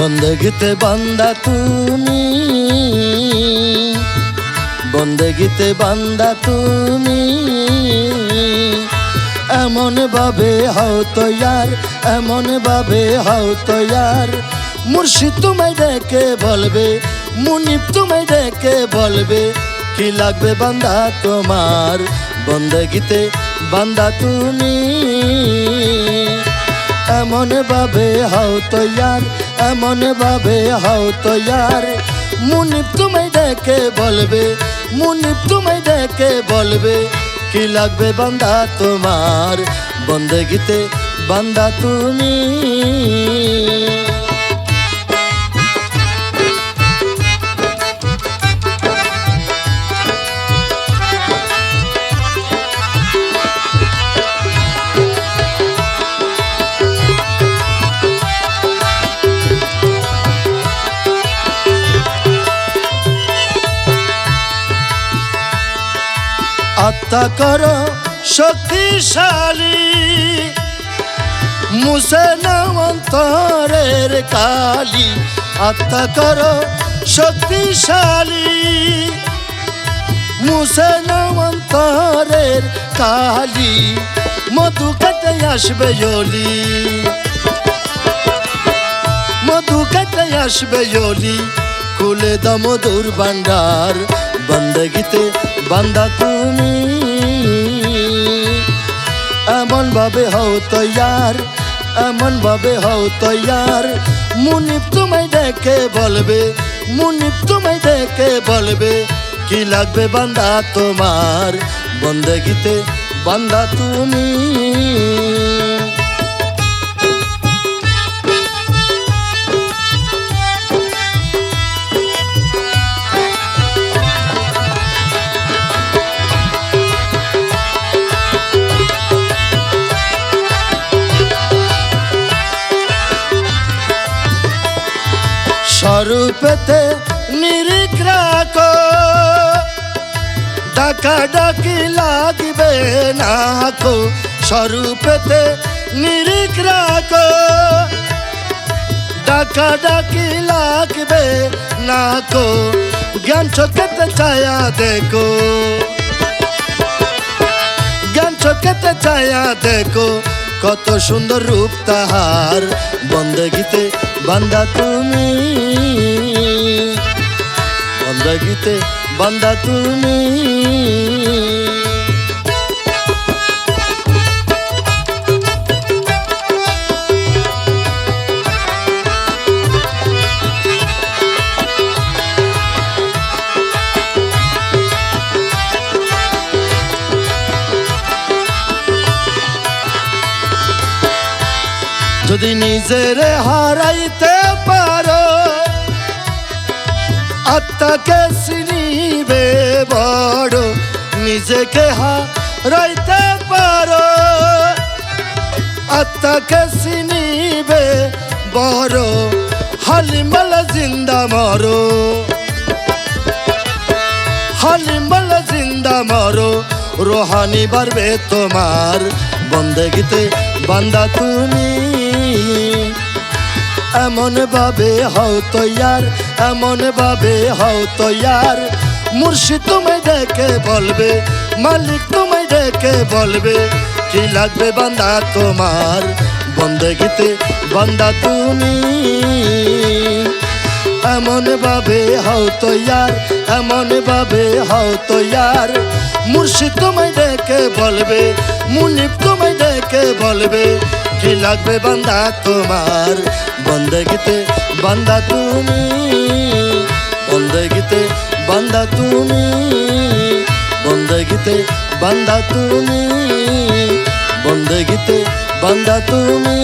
বন্দগিতে বান্দা তুমি। বন্দগিতে বান্দা তুমি। এমন ভাবে হাও তৈয়ার এমন ভাবে হাও তৈয়ার মুর্শিদ তোমায় ডেকে বলবে মুনিপ তোমায় ডেকে বলবে, কি লাগবে বান্দা তোমার? বন্দগিতে বান্দা তুমি। এমন ভাবে হাও তৈয়ার এমন ভাবে হাও ইয়ার। মুনিপ তুমি ডেকে বলবে মুনিপ তুমি ডেকে বলবে, কি লাগবে বান্দা তোমার? বন্দগিতে বান্দা তুমি। আত্মা করো, শক্তিশালী। মুসে নামন্তরের কালি, আত্মা করো, শক্তিশালী। মুসে নামন্তরের কালি, মধু খেতে আসবে জলি। মধু খেতে আসবে জলি, খুলে দমদুর ভান্ডার বন্দগিতে বান্দা তুমি। এমন ভাবে হও তৈয়ার এমন ভাবে হও তৈয়ার। মুনিপ তোমায় দেখে বলবে মুনিপ তোমায় দেখে বলবে, কি লাগবে বান্দা তোমার? বন্দগিতে বান্দা তুমি। স্বরূপেতে নিরিখ রাখো ডাকা ডাকি লাগবে না স্বরূপেতে নিরিখ রাখো ডাকা ডাকি লাগবে না কো, জ্ঞান চোখেতে ছায়া দেখো। জ্ঞান চোখেতে ছায়া দেখো, কত সুন্দর রূপ তাহার। বন্দগিতে বান্দা তুমি। বন্দগিতে বান্দা তুমি। যদি নিজের হারাইতে পারো আত্মাকে চিনিবে বড়, নিজেকে হারাইতে পারো। আত্মাকে চিনিবে বড়, হালিমাল জিন্দা মরো। হালিমাল জিন্দা মরো, রোহানি বাড়বে তোমার বন্দেগিতে, বান্দা তুমি। এমন ভাবে হও তৈয়ার এমন ভাবে হও তৈয়ার মুর্শিদ তোমায় ডেকে বলবে, মালিক তোমায় ডেকে বলবে, কি লাগবে বান্দা তোমার? বন্দেগিতে বান্দা তুমি। এমন ভাবে হও তৈয়ার এমন ভাবে হও তৈয়ার মুর্শিদ তোমায় ডেকে বলবে মুনিপ তোমায় ডেকে বলবে কি লাগবে বান্দা তোমার। বন্দগিতে বান্দা তুমি। বন্দগিতে বান্দা তুমি। বন্দগিতে বান্দা তুমি। বন্দগিতে বান্দা তুমি।